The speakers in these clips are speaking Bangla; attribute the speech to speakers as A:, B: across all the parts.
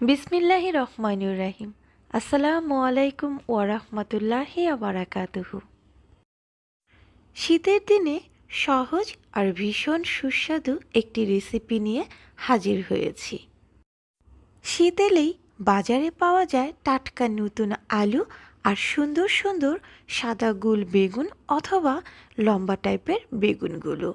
A: বিসমিল্লাহি রহমানুর রাহিম। আসসালামু আলাইকুম ওয়ারহমতুল্লাহি আবরাকাতুহু শীতের দিনে সহজ আর ভীষণ সুস্বাদু একটি রেসিপি নিয়ে হাজির হয়েছি। শীত এলেই বাজারে পাওয়া যায় টাটকা নতুন আলু আর সুন্দর সুন্দর সাদা গুল বেগুন অথবা লম্বা টাইপের বেগুনগুলো।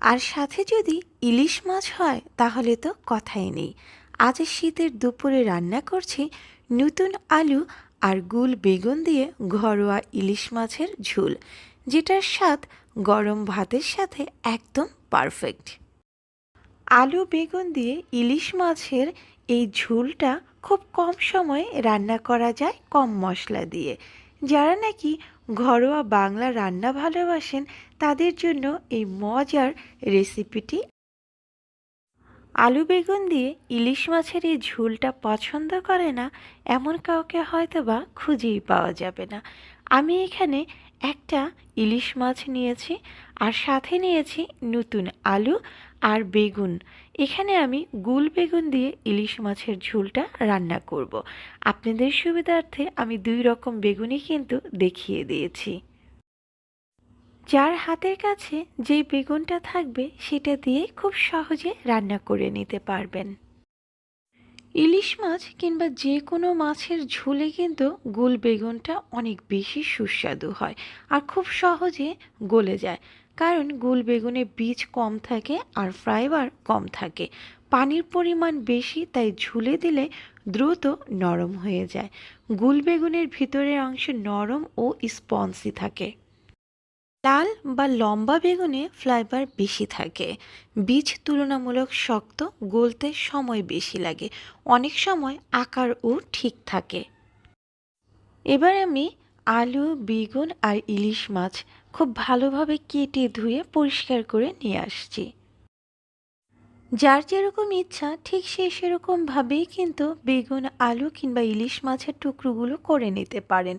A: আর সাথে যদি ইলিশ মাছ হয় তাহলে তো কথাই নেই। আজ শীতের দুপুরে রান্না করছি নতুন আলু আর গুল বেগুন দিয়ে ঘরোয়া ইলিশ মাছের ঝোল, যেটার স্বাদ গরম ভাতের সাথে একদম পারফেক্ট। আলু বেগুন দিয়ে ইলিশ মাছের এই ঝোলটা খুব কম সময়ে রান্না করা যায় কম মশলা দিয়ে। যারা নাকি ঘরোয়া বাংলা রান্না ভালোবাসেন, তাদের জন্য এই মজার রেসিপিটি আলু বেগুন দিয়ে ইলিশ মাছের এই ঝোলটা পছন্দ করে না, এমন কাউকে হয়তো বা খুঁজেই পাওয়া যাবে না। আমি এখানে একটা ইলিশ মাছ নিয়েছি আর সাথে নিয়েছি নতুন আলু আর বেগুন। এখানে আমি গুল বেগুন দিয়ে ইলিশ মাছের ঝোলটা রান্না করব। আপনাদের সুবিধার্থে আমি দুই রকম বেগুনই কিন্তু দেখিয়ে দিয়েছি। যার হাতের কাছে যেই বেগুনটা থাকবে, সেটা দিয়ে খুব সহজে রান্না করে নিতে পারবেন। ইলিশ মাছ কিংবা যে কোনো মাছের ঝোলে কিন্তু গোল বেগুনটা অনেক বেশি সুস্বাদু হয় আর খুব সহজে গলে যায়। কারণ গোল বেগুনে বীজ কম থাকে আর ফাইবার কম থাকে। পানির পরিমাণ বেশি, তাই ঝুলে দিলে দ্রুত নরম হয়ে যায়। গুল বেগুনের ভিতরের অংশ নরম ও স্পঞ্জি থাকে। লাল বা লম্বা বেগুনে ফ্লাইবার বেশি থাকে। বীজ তুলনামূলক শক্ত, গলতে সময় বেশি লাগে। অনেক সময় আকারও ঠিক থাকে। এবার আমি আলু, বেগুন আর ইলিশ মাছ খুব ভালোভাবে কেটে ধুয়ে পরিষ্কার করে নিয়ে আসছি। যার যেরকম ইচ্ছা ঠিক সেই সেরকমভাবেই কিন্তু বেগুন, আলু কিংবা ইলিশ মাছের টুকরোগুলো করে নিতে পারেন।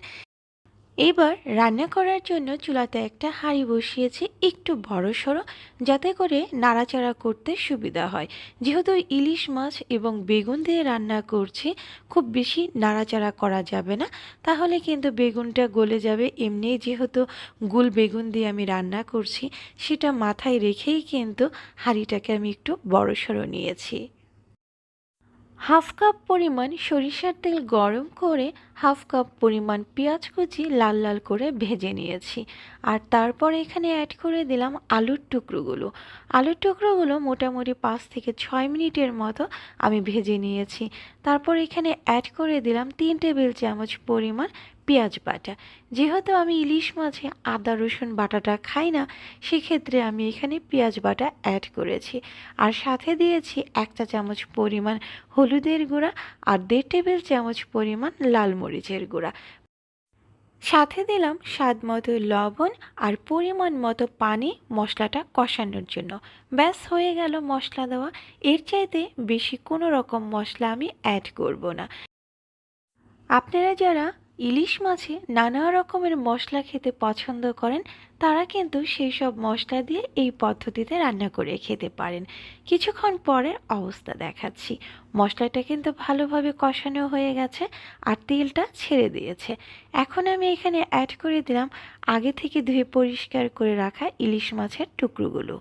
A: এবার রান্না করার জন্য চুলাতে একটা হাঁড়ি বসিয়েছি একটু বড় সড়ো যাতে করে নাড়াচাড়া করতে সুবিধা হয়। যেহেতু ইলিশ মাছ এবং বেগুন দিয়ে রান্না করছি, খুব বেশি নাড়াচাড়া করা যাবে না। তাহলে কিন্তু বেগুনটা গলে যাবে। এমনি যেহেতু গুল বেগুন দিয়ে আমি রান্না করছি, সেটা মাথায় রেখেই কিন্তু হাঁড়িটাকে আমি একটু বড় সড়ো নিয়েছি। হাফ কাপ পরিমাণ সরিষার তেল গরম করে হাফ কাপ পরিমাণ পেঁয়াজ কুচি লাল লাল করে ভেজে নিয়েছি। আর তারপর এখানে অ্যাড করে দিলাম আলুর টুকরোগুলো। আলুর টুকরোগুলো মোটামুটি পাঁচ থেকে ছয় মিনিটের মতো আমি ভেজে নিয়েছি। তারপর এখানে অ্যাড করে দিলাম তিন টেবিল চামচ পরিমাণ পেঁয়াজ বাটা। যেহেতু আমি ইলিশ মাছে আদা, রসুন বাটাটা খাই না, সেক্ষেত্রে আমি এখানে পেঁয়াজ বাটা অ্যাড করেছি। আর সাথে দিয়েছি একটা চামচ পরিমাণ হলুদের গুঁড়া আর দেড় টেবিল চামচ পরিমাণ লাল মরিচের গুঁড়া। সাথে দিলাম স্বাদ মতো লবণ আর পরিমাণ মতো পানি মশলাটা কষানোর জন্য। ব্যাস, হয়ে গেল মশলা দেওয়া। এর চাইতে বেশি কোনো রকম মশলা আমি অ্যাড করব না। আপনারা যারা ইলিশ মাছে নানা রকমের মশলা খেতে পছন্দ করেন, তারা কিন্তু সেই সব মশলা দিয়ে এই পদ্ধতিতে রান্না করে খেতে পারেন। কিছুক্ষণ পরের অবস্থা দেখাচ্ছি। মশলাটা কিন্তু ভালোভাবে কষানো হয়ে গেছে আর তেলটা ছেড়ে দিয়েছে। এখন আমি এখানে অ্যাড করে দিলাম আগে থেকে ধুয়ে পরিষ্কার করে রাখা ইলিশ মাছের টুকরোগুলো।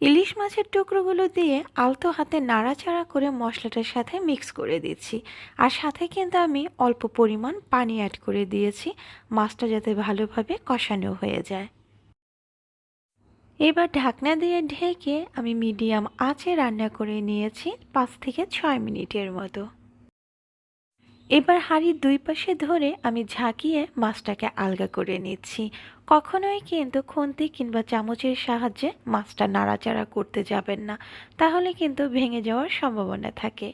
A: ইলিশ মাছের টুকরোগুলো দিয়ে আলতো হাতে নাড়াচাড়া করে মশলাটার সাথে মিক্স করে দিচ্ছি। আর সাথে কিন্তু আমি অল্প পরিমাণ পানি অ্যাড করে দিয়েছি। মাছটা যাতে ভালোভাবে কষানো হয়ে যায়। এবার ঢাকনা দিয়ে ঢেকে আমি মিডিয়াম আঁচে রান্না করে নিয়েছি পাঁচ থেকে ছয় মিনিটের মতো। এবার হাঁড়ির দুই পাশে ধরে আমি ঝাঁকিয়ে মাছটাকে আলগা করে নিচ্ছি। কখনোই কিন্তু খুন্তি কিংবা চামচের সাহায্যে মাছটা নাড়াচাড়া করতে যাবেন না। তাহলে কিন্তু ভেঙে যাওয়ার সম্ভাবনা থাকে।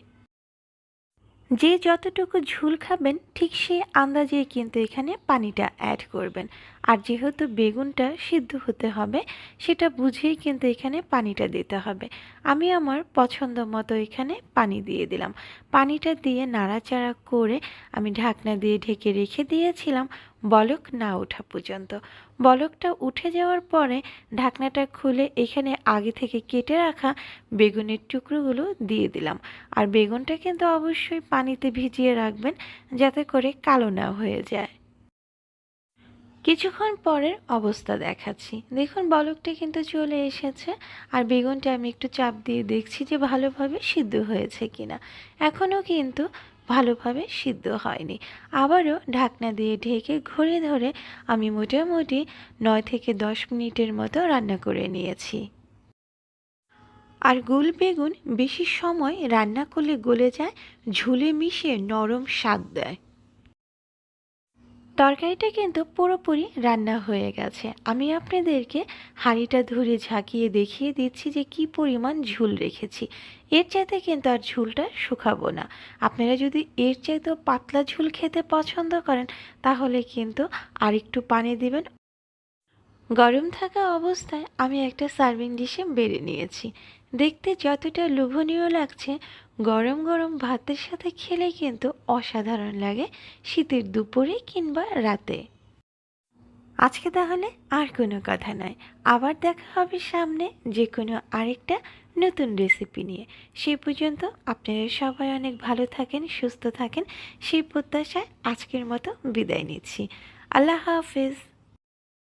A: যে যতটুকু ঝুল খাবেন, ঠিক সেই আন্দাজে কিন্তু এখানে পানিটা অ্যাড করবেন। আর যেহেতু বেগুনটা সিদ্ধ হতে হবে, সেটা বুঝেই কিন্তু এখানে পানিটা দিতে হবে। আমি আমার পছন্দ মতো এখানে পানি দিয়ে দিলাম। পানিটা দিয়ে নাড়াচাড়া করে আমি ঢাকনা দিয়ে ঢেকে রেখে দিয়েছিলাম। বলক না ওঠা পর্যন্ত। বলকটা উঠে যাওয়ার পরে ঢাকনাটা খুলে এখানে আগে থেকে কেটে রাখা বেগুনের টুকরোগুলো দিয়ে দিলাম। আর বেগুনটা কিন্তু অবশ্যই পানিতে ভিজিয়ে রাখবেন যাতে করে কালো না হয়ে যায়। কিছুক্ষণ পরের অবস্থা দেখাচ্ছি। দেখুন, বলকটা কিন্তু চলে এসেছে। আর বেগুনটা আমি একটু চাপ দিয়ে দেখছি যে ভালোভাবে সিদ্ধ হয়েছে কিনা। এখনও কিন্তু ভালোভাবে সিদ্ধ হয়নি। আবারও ঢাকনা দিয়ে ঢেকে ঘুরে ধরে আমি মোটামুটি নয় থেকে দশ মিনিটের মতো রান্না করে নিয়েছি। আর গুল বেগুন বেশি সময় রান্না করলে গলে যায়, ঝুলে মিশিয়ে নরম স্বাদ দেয়। তরকারিটা কিন্তু পুরোপুরি রান্না হয়ে গেছে। আমি আপনাদেরকে হাঁড়িটা ধরে ঝাঁকিয়ে দেখিয়ে দিচ্ছি যে কি পরিমাণ ঝুল রেখেছি। এর চাইতে কিন্তু আর ঝুলটা শুকাবো না। আপনারা যদি এর চাইতেও পাতলা ঝুল খেতে পছন্দ করেন, তাহলে কিন্তু আর একটু পানি দিবেন। গরম থাকা অবস্থায় আমি একটা সার্ভিং ডিশে বেড়ে নিয়েছি। দেখতে যতটা লোভনীয় লাগছে, গরম গরম ভাতের সাথে খেলে কিন্তু অসাধারণ লাগে শীতের দুপুরে কিংবা রাতে। আজকে তাহলে আর কোনো কথা নয়। আবার দেখা হবে সামনে যে কোনো আরেকটা নতুন রেসিপি নিয়ে। সেই পর্যন্ত আপনারা সবাই অনেক ভালো থাকেন, সুস্থ থাকেন। সেই প্রত্যাশায় আজকের মতো বিদায় নিচ্ছি। আল্লাহ হাফেজ।